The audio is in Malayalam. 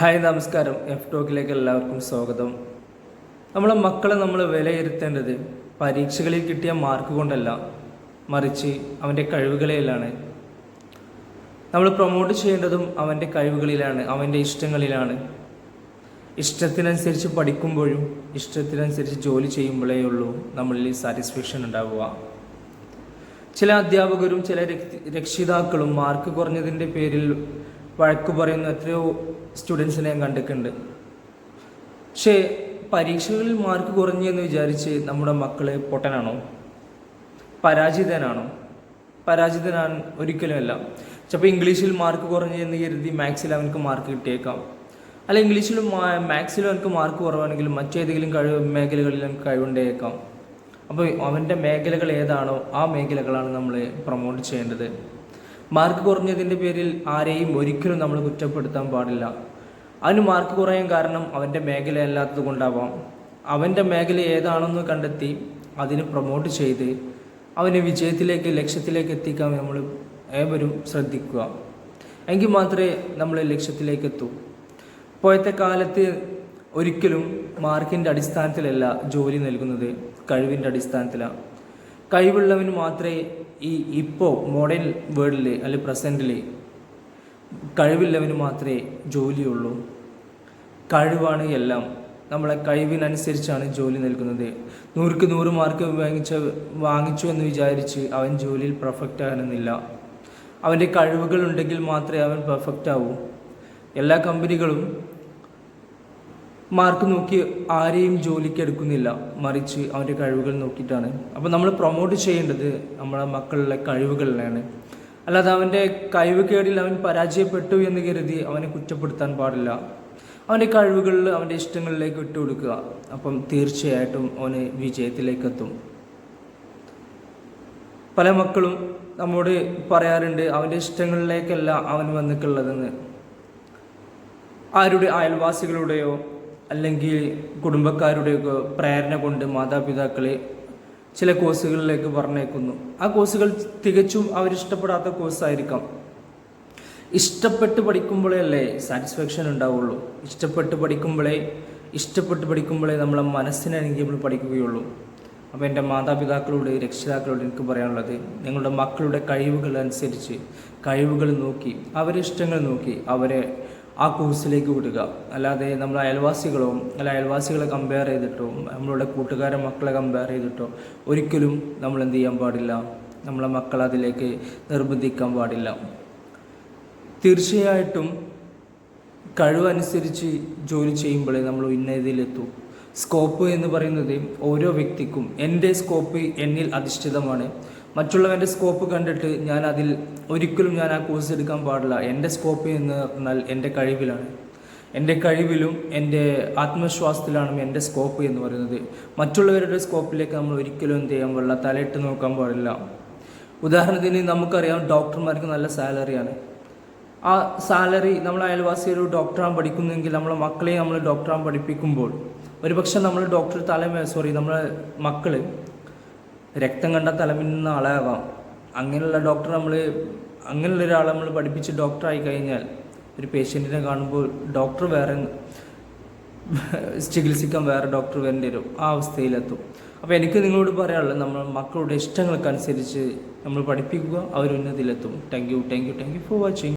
ഹായ് നമസ്കാരം. എഫ് ടോക്കിലേക്ക് എല്ലാവർക്കും സ്വാഗതം. നമ്മളെ മക്കളെ നമ്മൾ വിലയിരുത്തേണ്ടത് പരീക്ഷകളിൽ കിട്ടിയ മാർക്ക് കൊണ്ടല്ല മറിച്ച് അവന്റെ കഴിവുകളിലാണ്. നമ്മൾ പ്രൊമോട്ട് ചെയ്യേണ്ടതും അവന്റെ കഴിവുകളിലാണ് അവന്റെ ഇഷ്ടങ്ങളിലാണ്. ഇഷ്ടത്തിനനുസരിച്ച് പഠിക്കുമ്പോഴും ഇഷ്ടത്തിനനുസരിച്ച് ജോലി ചെയ്യുമ്പോഴേ ഉള്ളൂ നമ്മളിൽ സാറ്റിസ്ഫാക്ഷൻ ഉണ്ടാവുക. ചില അധ്യാപകരും ചില രക്ഷിതാക്കളും മാർക്ക് കുറഞ്ഞതിന്റെ പേരിൽ വഴക്ക് പറയുന്ന എത്രയോ സ്റ്റുഡൻസിനെ ഞാൻ കണ്ടിട്ടുണ്ട്. പക്ഷേ പരീക്ഷകളിൽ മാർക്ക് കുറഞ്ഞു എന്ന് വിചാരിച്ച് നമ്മുടെ മക്കൾ പൊട്ടനാണോ? പരാജിതനാണോ? പരാജിതനാണ് ഒരിക്കലുമല്ല. ചിലപ്പോൾ ഇംഗ്ലീഷിൽ മാർക്ക് കുറഞ്ഞു എന്ന് കരുതി മാത്സിൽ അവനക്ക് മാർക്ക് കിട്ടിയേക്കാം. അല്ല ഇംഗ്ലീഷിലും മാത്സിലും അവനക്ക് മാർക്ക് കുറവാണെങ്കിൽ മറ്റേതെങ്കിലും കഴിവ് മേഖലകളിൽ അവനക്ക് കഴിവുണ്ടായേക്കാം. അപ്പോൾ അവന്റെ മേഖലകൾ ഏതാണോ ആ മേഖലകളാണ് നമ്മൾ പ്രൊമോട്ട് ചെയ്യേണ്ടത്. മാർക്ക് കുറഞ്ഞതിന്റെ പേരിൽ ആരെയും ഒരിക്കലും നമ്മൾ കുറ്റപ്പെടുത്താൻ പാടില്ല. അവന് മാർക്ക് കുറയാൻ കാരണം അവന്റെ മേഖല അല്ലാത്തത് കൊണ്ടാവാം. അവന്റെ മേഖല ഏതാണെന്ന് കണ്ടെത്തി അതിന് പ്രൊമോട്ട് ചെയ്ത് അവനെ വിജയത്തിലേക്ക് ലക്ഷ്യത്തിലേക്ക് എത്തിക്കാൻ നമ്മൾ ഏവരും ശ്രദ്ധിക്കുക. എങ്കിൽ മാത്രമേ നമ്മൾ ലക്ഷ്യത്തിലേക്ക് എത്തൂ. ഇപ്പോഴത്തെ കാലത്ത് ഒരിക്കലും മാർക്കിന്റെ അടിസ്ഥാനത്തിലല്ല ജോലി നൽകുന്നത് കഴിവിന്റെ അടിസ്ഥാനത്തിലാണ്. കഴിവുള്ളവന് മാത്രമേ ഈ ഇപ്പോൾ മോഡേൺ വേൾഡിൽ അല്ലെങ്കിൽ പ്രസന്റിൽ കഴിവില്ലവന് മാത്രമേ ജോലിയുള്ളൂ. കഴിവാണ് എല്ലാം. നമ്മളെ കഴിവിനനുസരിച്ചാണ് ജോലി നൽകുന്നത്. നൂറുക്ക് നൂറ് മാർക്ക് വാങ്ങിച്ച വാങ്ങിച്ചു എന്ന് വിചാരിച്ച് അവൻ ജോലിയിൽ പെർഫെക്റ്റ് ആകണമെന്നില്ല അവന്റെ കഴിവുകൾ ഉണ്ടെങ്കിൽ മാത്രമേ അവൻ പെർഫെക്റ്റ് ആവൂ. എല്ലാ കമ്പനികളും മാർക്ക് നോക്കി ആരെയും ജോലിക്ക് എടുക്കുന്നില്ല. മറിച്ച് അവന്റെ കഴിവുകൾ നോക്കിയിട്ടാണ്. അപ്പോൾ നമ്മൾ പ്രൊമോട്ട് ചെയ്യേണ്ടത് നമ്മുടെ മക്കളുടെ കഴിവുകളിലാണ്. അല്ലാതെ അവന്റെ കഴിവ് കേടിൽ അവൻ പരാജയപ്പെട്ടു എന്ന് കരുതി അവനെ കുറ്റപ്പെടുത്താൻ പാടില്ല. അവന്റെ കഴിവുകളിൽ അവന്റെ ഇഷ്ടങ്ങളിലേക്ക് വിട്ടുകൊടുക്കുക അപ്പം തീർച്ചയായിട്ടും അവന് വിജയത്തിലേക്ക് എത്തും. പല മക്കളും നമ്മോട് പറയാറുണ്ട് അവന്റെ ഇഷ്ടങ്ങളിലേക്കല്ല അവൻ വന്നിട്ടുള്ളതെന്ന്. ആരുടെ അയൽവാസികളുടെയോ അല്ലെങ്കിൽ കുടുംബക്കാരുടെയൊക്കെ പ്രേരണ കൊണ്ട് മാതാപിതാക്കളെ ചില കോഴ്സുകളിലേക്ക് പറഞ്ഞേക്കുന്നു ആ കോഴ്സുകൾ തികച്ചും അവരിഷ്ടപ്പെടാത്ത കോഴ്സായിരിക്കാം. ഇഷ്ടപ്പെട്ട് പഠിക്കുമ്പോഴേ അല്ലേ സാറ്റിസ്ഫാക്ഷൻ ഉണ്ടാവുള്ളൂ. ഇഷ്ടപ്പെട്ട് പഠിക്കുമ്പോഴേ ഇഷ്ടപ്പെട്ട് പഠിക്കുമ്പോഴേ നമ്മളെ മനസ്സിനാണെങ്കിൽ നമ്മൾ പഠിക്കുകയുള്ളൂ. അപ്പോൾ എന്റെ മാതാപിതാക്കളോട് രക്ഷിതാക്കളോട് എനിക്ക് പറയാനുള്ളത് നിങ്ങളുടെ മക്കളുടെ കഴിവുകൾ അനുസരിച്ച് കഴിവുകൾ നോക്കി അവരെ ഇഷ്ടങ്ങൾ നോക്കി അവരെ ആ കോഴ്സിലേക്ക് വിടുക. അല്ലാതെ നമ്മൾ അയൽവാസികളോ അല്ല അയൽവാസികളെ കമ്പയർ ചെയ്തിട്ടോ നമ്മളുടെ കൂട്ടുകാരെ മക്കളെ കമ്പയർ ചെയ്തിട്ടോ ഒരിക്കലും നമ്മൾ എന്ത് ചെയ്യാൻ പാടില്ല. നമ്മളെ മക്കളെ അതിലേക്ക് നിർബന്ധിക്കാൻ പാടില്ല. തീർച്ചയായിട്ടും കഴിവനുസരിച്ച് ജോലി ചെയ്യുമ്പോഴേ നമ്മൾ ഉന്നതിയിലെത്തൂ. സ്കോപ്പ് എന്ന് പറയുന്നത് ഓരോ വ്യക്തിക്കും എന്റെ സ്കോപ്പ് എന്നിൽ അധിഷ്ഠിതമാണ്. മറ്റുള്ളവന്റെ സ്കോപ്പ് കണ്ടിട്ട് ഞാൻ അതിൽ ഒരിക്കലും ഞാൻ ആ കോഴ്സ് എടുക്കാൻ പാടില്ല. എന്റെ സ്കോപ്പ് എന്ന് പറഞ്ഞാൽ എന്റെ കഴിവിലാണ്. എന്റെ കഴിവിലും എന്റെ ആത്മവിശ്വാസത്തിലാണ് എന്റെ സ്കോപ്പ് എന്ന് പറയുന്നത്. മറ്റുള്ളവരുടെ സ്കോപ്പിലേക്ക് നമ്മൾ ഒരിക്കലും എന്ത് ചെയ്യാൻ പാടില്ല. തലയിട്ട് നോക്കാൻ പാടില്ല. ഉദാഹരണത്തിന് നമുക്കറിയാം ഡോക്ടർമാർക്ക് നല്ല സാലറിയാണ് ആ സാലറി നമ്മൾ അയൽവാസി ഒരു ഡോക്ടറാൻ പഠിക്കുന്നെങ്കിൽ നമ്മളെ മക്കളെ നമ്മൾ ഡോക്ടറാൻ പഠിപ്പിക്കുമ്പോൾ ഒരുപക്ഷെ നമ്മൾ ഡോക്ടർ തലമേ സോറി നമ്മളെ മക്കൾ രക്തം കണ്ട തലമിന്നുന്ന ആളാകാം അങ്ങനെയുള്ള ഡോക്ടർ നമ്മൾ അങ്ങനെയുള്ള ഒരാളെ നമ്മൾ പഠിപ്പിച്ച് ഡോക്ടറായി കഴിഞ്ഞാൽ ഒരു പേഷ്യന്റിനെ കാണുമ്പോൾ ഡോക്ടർ വേറെ ചികിത്സിക്കാൻ വേറെ ഡോക്ടർ വരേണ്ടി വരും. ആ അവസ്ഥയിലെത്തും. അപ്പോൾ എനിക്ക് നിങ്ങളോട് പറയാനുള്ളത് നമ്മൾ മക്കളുടെ ഇഷ്ടങ്ങൾക്കനുസരിച്ച് നമ്മൾ പഠിപ്പിക്കുക അവർ ഉന്നതിയിലെത്തും. Thank you thank you thank you for watching